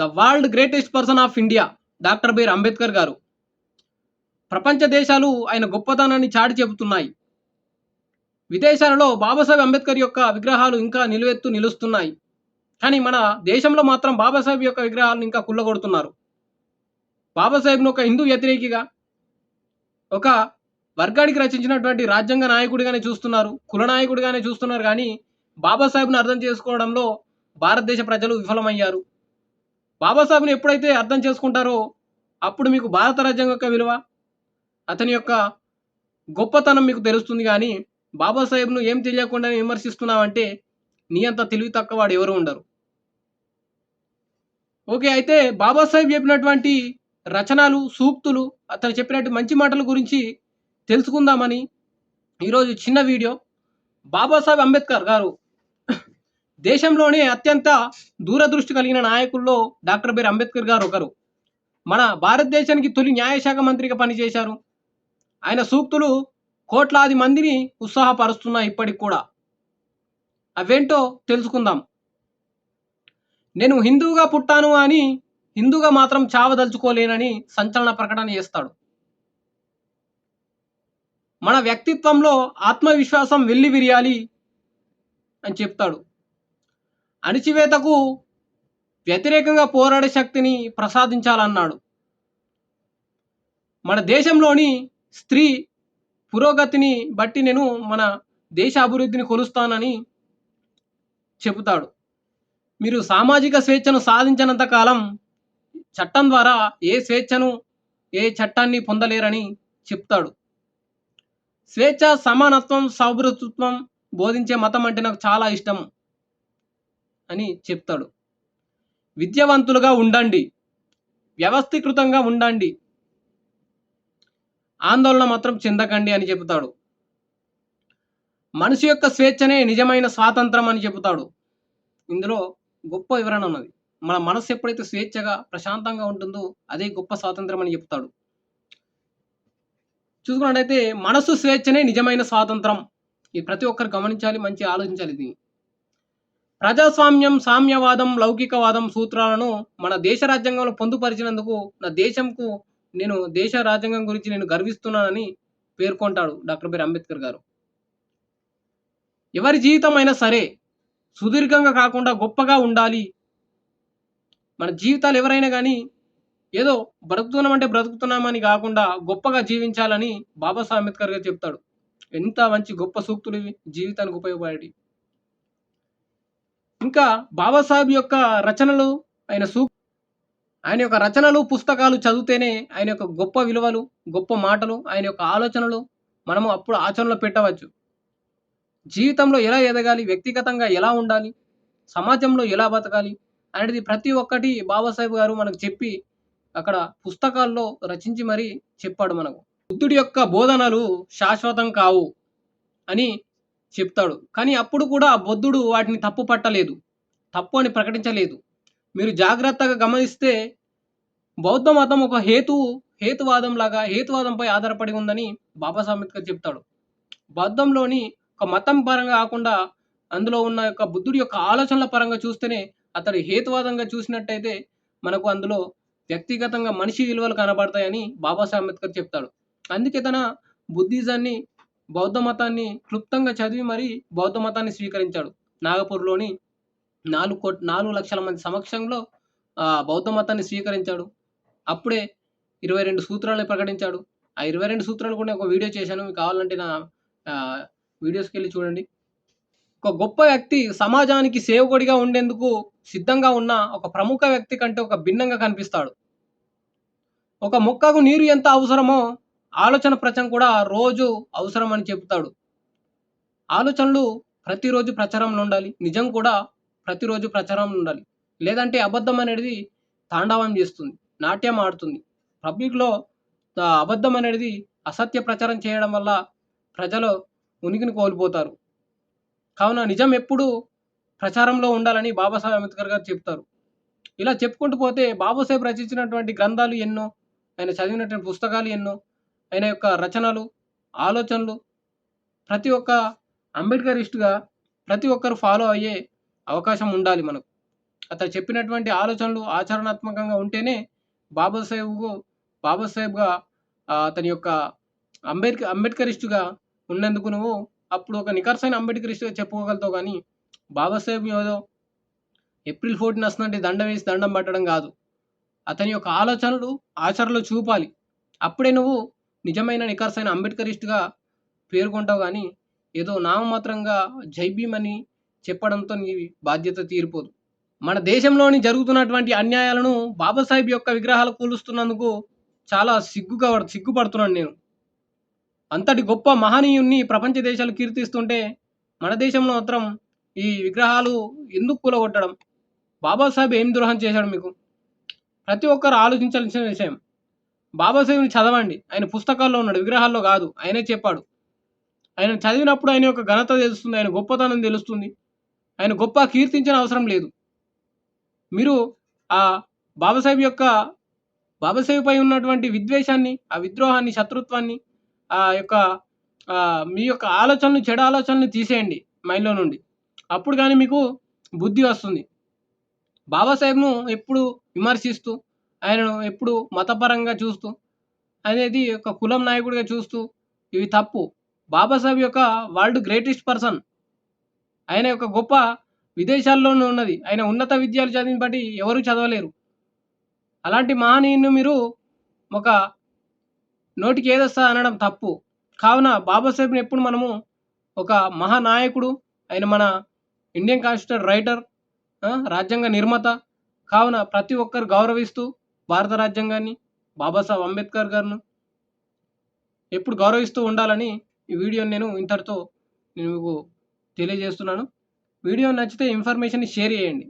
The world greatest person of India doctor B R Ambedkar garu. ప్రపంచ దేశాలు ఆయన గొప్పతనాన్ని చాటి చెబుతున్నాయి. విదేశాలలో బాబాసాహెబ్ అంబేద్కర్ యొక్క విగ్రహాలు ఇంకా నిలువెత్తు నిలుస్తున్నాయి. కానీ మన దేశంలో మాత్రం బాబాసాహెబ్ యొక్క విగ్రహాలను ఇంకా కుళ్ళగొడుతున్నారు. బాబాసాహెబ్ను ఒక హిందూ వ్యతిరేకిగా ఒక వర్గానికి రచించినటువంటి రాజ్యాంగ నాయకుడిగానే చూస్తున్నారు కుల నాయకుడిగానే చూస్తున్నారు. కానీ బాబాసాహెబ్ను అర్థం చేసుకోవడంలో భారతదేశ ప్రజలు విఫలమయ్యారు. బాబాసాహెబ్ని ఎప్పుడైతే అర్థం చేసుకుంటారో అప్పుడు మీకు భారత రాజ్యాంగం యొక్క విలువ అతని యొక్క గొప్పతనం మీకు తెలుస్తుంది కానీ బాబాసాహెబ్ను ఏం తెలియకుండా విమర్శిస్తున్నావంటే నీ అంత తెలివి తక్కువ వాడు ఎవరు ఉండరు. ఓకే అయితే బాబాసాహెబ్ చెప్పినటువంటి రచనలు సూక్తులు అతను చెప్పినట్టు మంచి మాటల గురించి తెలుసుకుందామని ఈరోజు చిన్న వీడియో. బాబాసాహెబ్ అంబేద్కర్ గారు దేశంలోనే అత్యంత దూరదృష్టి కలిగిన నాయకుల్లో డాక్టర్ బిఆర్ అంబేద్కర్ గారు ఒకరు. మన భారతదేశానికి తొలి న్యాయశాఖ మంత్రిగా పనిచేశారు. ఆయన సూక్తులు కోట్లాది మందిని ఉత్సాహపరుస్తున్నాయి ఇప్పటికి కూడా. అవేంటో తెలుసుకుందాం. నేను హిందువుగా పుట్టాను అని హిందూగా మాత్రం చావదలుచుకోలేనని సంచలన ప్రకటన చేస్తాడు. మన వ్యక్తిత్వంలో ఆత్మవిశ్వాసం వెళ్ళి విరియాలి అని చెప్తాడు. అణిచివేతకు వ్యతిరేకంగా పోరాడే శక్తిని ప్రసాదించాలన్నాడు. మన దేశంలోని స్త్రీ పురోగతిని బట్టి నేను మన దేశ అభివృద్ధిని కొలుస్తానని చెబుతాడు. మీరు సామాజిక స్వేచ్ఛను సాధించినంత కాలం చట్టం ద్వారా ఏ స్వేచ్ఛను ఏ చట్టాన్ని పొందలేరని చెప్తాడు. స్వేచ్ఛ సమానత్వం సౌభృతత్వం బోధించే మతం అంటే నాకు చాలా ఇష్టం. అని చెప్తాడు. విద్యావంతులుగా ఉండండి. వ్యవస్థీకృతంగా ఉండండి. ఆందోళన మాత్రం చెందకండి అని చెబుతాడు. మనిషి యొక్క స్వేచ్ఛనే నిజమైన స్వాతంత్రం అని చెబుతాడు. ఇందులో గొప్ప వివరణ ఉన్నది. మన మనసు ఎప్పుడైతే స్వేచ్ఛగా ప్రశాంతంగా ఉంటుందో అదే గొప్ప స్వాతంత్రం అని చెప్తాడు చూసుకున్నట్టయితే మనసు స్వేచ్ఛనే నిజమైన స్వాతంత్రం. ఇది ప్రతి ఒక్కరు గమనించాలి మంచి ఆలోచించాలి ఇది ప్రజాస్వామ్యం సామ్యవాదం లౌకికవాదం సూత్రాలను మన దేశ రాజ్యాంగంలో పొందుపరిచినందుకు నా దేశంకు నేను దేశ రాజ్యాంగం గురించి నేను గర్విస్తున్నానని పేర్కొంటాడు doctor B R Ambedkar garu. ఎవరి జీవితం అయినా సరే సుదీర్ఘంగా కాకుండా గొప్పగా ఉండాలి. మన జీవితాలు ఎవరైనా కానీ ఏదో బ్రతుకుతున్నామంటే బ్రతుకుతున్నామని కాకుండా గొప్పగా జీవించాలని బాబాసాహెబ్ అంబేద్కర్ గారు చెప్తాడు. ఎంత మంచి గొప్ప సూక్తులు జీవితానికి ఉపయోగపడేవి ఇంకా బాబాసాహెబ్ యొక్క రచనలు ఆయన సూ ఆయన యొక్క రచనలు పుస్తకాలు చదివితేనే ఆయన యొక్క గొప్ప విలువలు గొప్ప మాటలు ఆయన యొక్క ఆలోచనలు మనము అప్పుడు ఆచరణలో పెట్టవచ్చు. జీవితంలో ఎలా ఎదగాలి వ్యక్తిగతంగా ఎలా ఉండాలి సమాజంలో ఎలా బతకాలి అనేది ప్రతి ఒక్కటి బాబాసాహెబ్ గారు మనకు చెప్పి అక్కడ పుస్తకాల్లో రచించి మరీ చెప్పాడు మనకు. బుద్ధుడి యొక్క బోధనలు శాశ్వతం కావు అని చెప్తాడు. కానీ అప్పుడు కూడా బుద్ధుడు వాటిని తప్పు పట్టలేదు. తప్పు అని ప్రకటించలేదు. మీరు జాగ్రత్తగా గమనిస్తే బౌద్ధ మతం ఒక హేతు హేతువాదం లాగా హేతువాదంపై ఆధారపడి ఉందని బాబాసాహెబ్ అంబేద్కర్ చెప్తాడు. బౌద్ధంలోని ఒక మతం పరంగా కాకుండా అందులో ఉన్న యొక్క బుద్ధుడి యొక్క ఆలోచనల పరంగా చూస్తేనే అతడు హేతువాదంగా చూసినట్టయితే మనకు అందులో వ్యక్తిగతంగా మనిషి విలువలు కనబడతాయని బాబాసాహెబ్ అంబేద్కర్ చెప్తాడు. అందుకే తన బుద్ధిజాన్ని బౌద్ధ మతాన్ని క్లుప్తంగా చదివి మరీ బౌద్ధ మతాన్ని స్వీకరించాడు. నాగపూర్లోని నాలుగు కోట్ నాలుగు లక్షల మంది సమక్షంలో బౌద్ధ మతాన్ని స్వీకరించాడు. అప్పుడే ఇరవై రెండు సూత్రాలను ప్రకటించాడు. ఆ ఇరవై రెండు సూత్రాలు కూడా ఒక వీడియో చేశాను. మీకు కావాలంటే నా వీడియోస్కి వెళ్ళి చూడండి. ఒక గొప్ప వ్యక్తి సమాజానికి సేవకుడిగా ఉండేందుకు సిద్ధంగా ఉన్న ఒక ప్రముఖ వ్యక్తి కంటే ఒక భిన్నంగా కనిపిస్తాడు. ఒక మొక్కకు నీరు ఎంత అవసరమో ఆలోచన ప్రచారం కూడా రోజు అవసరం అని చెబుతాడు. ఆలోచనలు ప్రతిరోజు ప్రచారంలో ఉండాలి. నిజం కూడా ప్రతిరోజు ప్రచారంలో ఉండాలి. లేదంటే అబద్ధం అనేది తాండవం చేస్తుంది. నాట్యం ఆడుతుంది. పబ్లిక్లో అబద్ధం అనేది అసత్య ప్రచారం చేయడం వల్ల ప్రజలు ఉనికిని కోల్పోతారు. కావున నిజం ఎప్పుడు ప్రచారంలో ఉండాలని బాబాసాహెబ్ అంబేద్కర్ గారు చెప్తారు. ఇలా చెప్పుకుంటూ పోతే బాబాసాహెబ్ రచించినటువంటి గ్రంథాలు ఎన్నో ఆయన చదివినటువంటి పుస్తకాలు ఎన్నో ఆయన యొక్క రచనలు ఆలోచనలు ప్రతి ఒక్క అంబేద్కరిస్ట్గా ప్రతి ఒక్కరు ఫాలో అయ్యే అవకాశం ఉండాలి మనకు అతను చెప్పినటువంటి ఆలోచనలు ఆచరణాత్మకంగా ఉంటేనే బాబాసాహెబ్‌కు బాబాసాహెబ్‌గా అతని యొక్క అంబేద్క అంబేద్కరిస్టుగా ఉన్నందుకు నువ్వు అప్పుడు ఒక నికర్సైన అంబేద్కరిస్టుగా చెప్పుకోగలుగుతావు కానీ బాబాసాహెబ్ ఏదో ఏప్రిల్ 14 వస్తుందంటే దండం వేసి దండం పట్టడం కాదు అతని యొక్క ఆలోచనలు ఆచరణలో చూపాలి. అప్పుడే నువ్వు నిజమైన నిఖార్సైన అంబేద్కరిస్ట్‌గా పేర్కొంటావు కానీ ఏదో నామమాత్రంగా జై అని చెప్పడంతో నీ బాధ్యత తీరిపోదు. మన దేశంలోని జరుగుతున్నటువంటి అన్యాయాలను బాబాసాహెబ్ యొక్క విగ్రహాలు కూలుస్తున్నందుకు చాలా సిగ్గుగా సిగ్గుపడుతున్నాను నేను. అంతటి గొప్ప మహనీయుణ్ణి ప్రపంచ దేశాలు కీర్తిస్తుంటే, మన దేశంలో మాత్రం ఈ విగ్రహాలు ఎందుకు కూలగొట్టడం? బాబాసాహెబ్ ఏం ద్రోహం చేశాడు మీకు? ప్రతి ఒక్కరు ఆలోచించాల్సిన విషయం. బాబాసాహెబ్‌ని చదవండి. ఆయన పుస్తకాల్లో ఉన్నాడు. విగ్రహాల్లో కాదు ఆయనే చెప్పాడు. ఆయన చదివినప్పుడు ఆయన యొక్క ఘనత తెలుస్తుంది. ఆయన గొప్పతనం తెలుస్తుంది. ఆయన గొప్ప కీర్తించిన అవసరం లేదు. మీరు ఆ బాబాసాహెబ్ యొక్క బాబాసాహెబ్‌పై ఉన్నటువంటి విద్వేషాన్ని, ఆ విద్రోహాన్ని, శత్రుత్వాన్ని, ఆ యొక్క మీ యొక్క ఆలోచనలు, చెడు ఆలోచనలు తీసేయండి మైండ్‌లో నుండి. అప్పుడు కానీ మీకు బుద్ధి వస్తుంది. బాబాసాహెబ్‌ను ఎప్పుడు విమర్శిస్తూ, ఆయనను ఎప్పుడు మతపరంగా చూస్తూ, అనేది ఒక కులం నాయకుడిగా చూస్తూ ఇవి తప్పు. బాబాసాహెబ్ యొక్క వరల్డ్ గ్రేటెస్ట్ పర్సన్. ఆయన యొక్క గొప్ప విదేశాల్లోనూ ఉన్నది. ఆయన ఉన్నత విద్యలు చదివిన బట్టి ఎవరు చదవలేరు. అలాంటి మహనీయుని మీరు ఒక నోటికి ఏదొస్తా అనడం తప్పు. కావున బాబాసాహెబ్‌ని ఎప్పుడు మనము ఒక మహానాయకుడు, ఆయన మన ఇండియన్ కాన్స్టిట్యూషన్ రైటర్, రాజ్యాంగ నిర్మాత. కావున ప్రతి ఒక్కరు గౌరవిస్తూ భారత రాజ్యాంగాన్ని, బాబాసాహెబ్ అంబేద్కర్ గారును ఎప్పుడు గౌరవిస్తూ ఉండాలని ఈ వీడియోని నేను ఇంతటితో నేను మీకు తెలియజేస్తున్నాను. వీడియో నచ్చితే ఇన్ఫర్మేషన్‌ని షేర్ చేయండి.